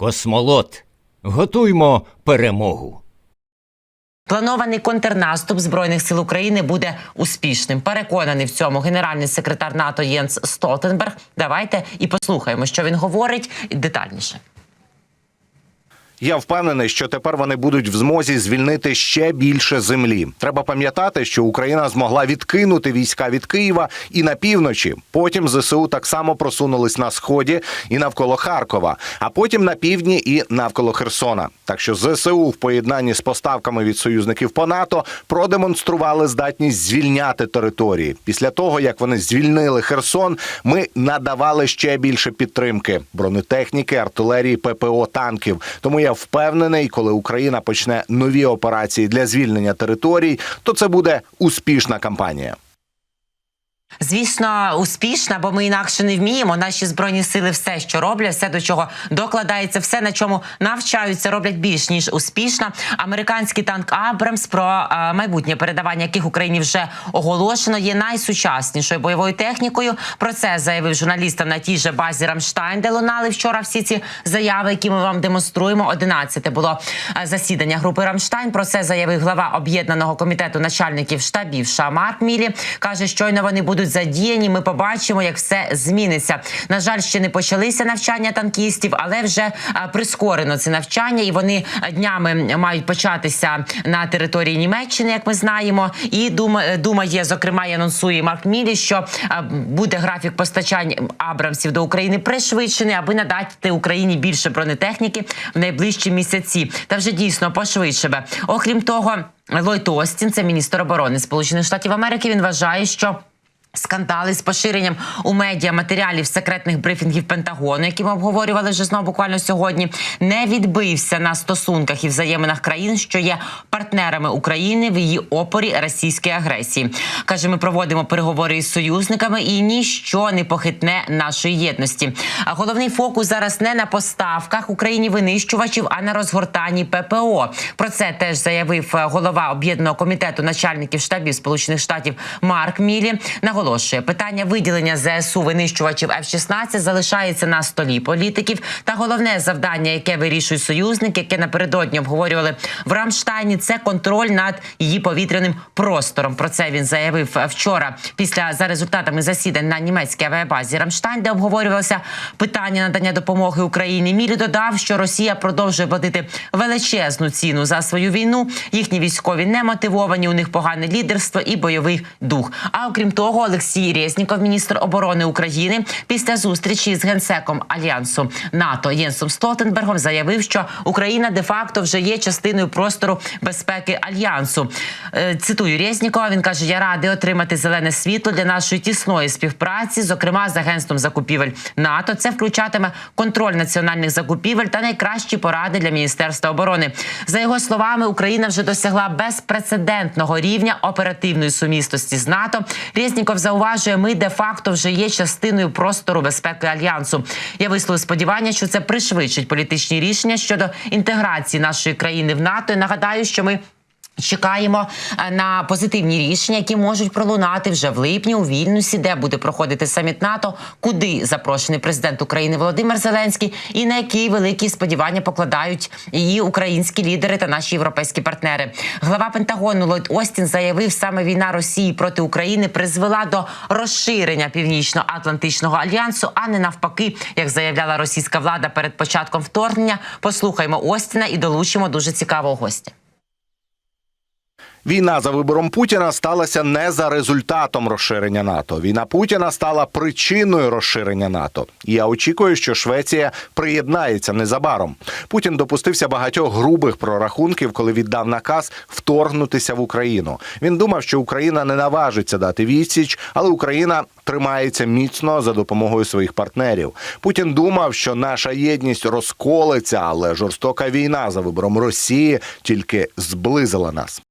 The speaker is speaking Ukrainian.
Космолот, готуймо перемогу. Планований контрнаступ збройних сил України буде успішним. Переконаний в цьому генеральний секретар НАТО Єнс Столтенберг. Давайте і послухаємо, що він говорить детальніше. Я впевнений, що тепер вони будуть в змозі звільнити ще більше землі. Треба пам'ятати, що Україна змогла відкинути війська від Києва і на півночі. Потім ЗСУ так само просунулись на сході і навколо Харкова, а потім на півдні і навколо Херсона. Так що ЗСУ в поєднанні з поставками від союзників по НАТО продемонстрували здатність звільняти території. Після того як вони звільнили Херсон, ми надавали ще більше підтримки бронетехніки, артилерії, ППО, танків. Тому я впевнений, коли Україна почне нові операції для звільнення територій, то це буде успішна кампанія. Звісно, успішна, бо ми інакше не вміємо. Наші збройні сили все, що роблять, все до чого докладається, все на чому навчаються, роблять більш ніж успішно. Американський танк Абрамс, про е, майбутнє передавання яких Україні вже оголошено, є найсучаснішою бойовою технікою. Про це заявив журналістам на тій же базі Рамштайн, де лунали вчора всі ці заяви, які ми вам демонструємо. 11 було е, засідання групи Рамштайн. Про це заявив глава об'єднаного комітету начальників штабів США Марк Мілі. каже, щойно вони будуть задіяні. Ми побачимо, як все зміниться. На жаль, ще не почалися навчання танкістів, але вже е, прискорено це навчання, і вони днями мають початися на території Німеччини, як ми знаємо. І дума- думає, зокрема, і анонсує Марк Мілі, що е, буде графік постачань Абрамсів до України пришвидшений, аби надати Україні більше бронетехніки в найближчі місяці. Та вже дійсно пошвидше. Окрім того, Ллойд Остін, це міністр оборони Сполучених Штатів Америки. Він вважає, що Скандали з поширенням у медіа матеріалів секретних брифінгів Пентагону, які ми обговорювали вже знову буквально сьогодні, не відбився на стосунках і взаєминах країн, що є партнерами України в її опорі російської агресії. каже, ми проводимо переговори із союзниками, і ніщо не похитне нашої єдності. А головний фокус зараз не на поставках Україні винищувачів, а на розгортанні ППО. Про це теж заявив е, голова об'єднаного комітету начальників штабів Сполучених Штатів Марк Мілі. Наголошує питання виділення ЗСУ винищувачів F-16 залишається на столі політиків. Та головне завдання, яке вирішують союзники, яке напередодні обговорювали в Рамштайні, це контроль над її повітряним простором. Про це він заявив вчора. Після за результатами засідань на німецькій авіабазі Рамштайн, де обговорювалося питання надання допомоги Україні. Мілі додав, що Росія продовжує платити величезну ціну за свою війну. Їхні військові не мотивовані. У них погане лідерство і бойовий дух. А окрім того, Олексій Резніков, міністр оборони України, після зустрічі з генсеком альянсу НАТО Єнсом Столтенбергом заявив, що Україна де-факто вже є частиною простору безпеки альянсу. Е, Цитую Резнікова. Він каже: Я радий отримати зелене світло для нашої тісної співпраці, зокрема з агентством закупівель НАТО. Це включатиме контроль національних закупівель та найкращі поради для міністерства оборони. За його словами, Україна вже досягла безпрецедентного рівня оперативної сумісності з НАТО. Резніков зауважує, ми де-факто вже є частиною простору безпеки альянсу. Я висловив сподівання, що це пришвидшить політичні рішення щодо інтеграції нашої країни в НАТО. І нагадаю, що ми. Чекаємо е, на позитивні рішення, які можуть пролунати вже в липні у Вільнюсі, де буде проходити саміт НАТО, куди запрошений президент України Володимир Зеленський, і на які великі сподівання покладають її українські лідери та наші європейські партнери. Глава Пентагону Ллойд Остін заявив, саме війна Росії проти України призвела до розширення північно-атлантичного альянсу, а не навпаки, як заявляла російська влада перед початком вторгнення. Послухаймо Остіна і долучимо дуже цікавого гостя. Війна за вибором Путіна сталася не за результатом розширення НАТО. Війна Путіна стала причиною розширення НАТО. І Я очікую, що Швеція приєднається незабаром. Путін допустився багатьох грубих прорахунків, коли віддав наказ вторгнутися в Україну. Він думав, що Україна не наважиться дати відсіч, але Україна тримається міцно за допомогою своїх партнерів. Путін думав, що наша єдність розколиться, але жорстока війна за вибором Росії тільки зблизила нас.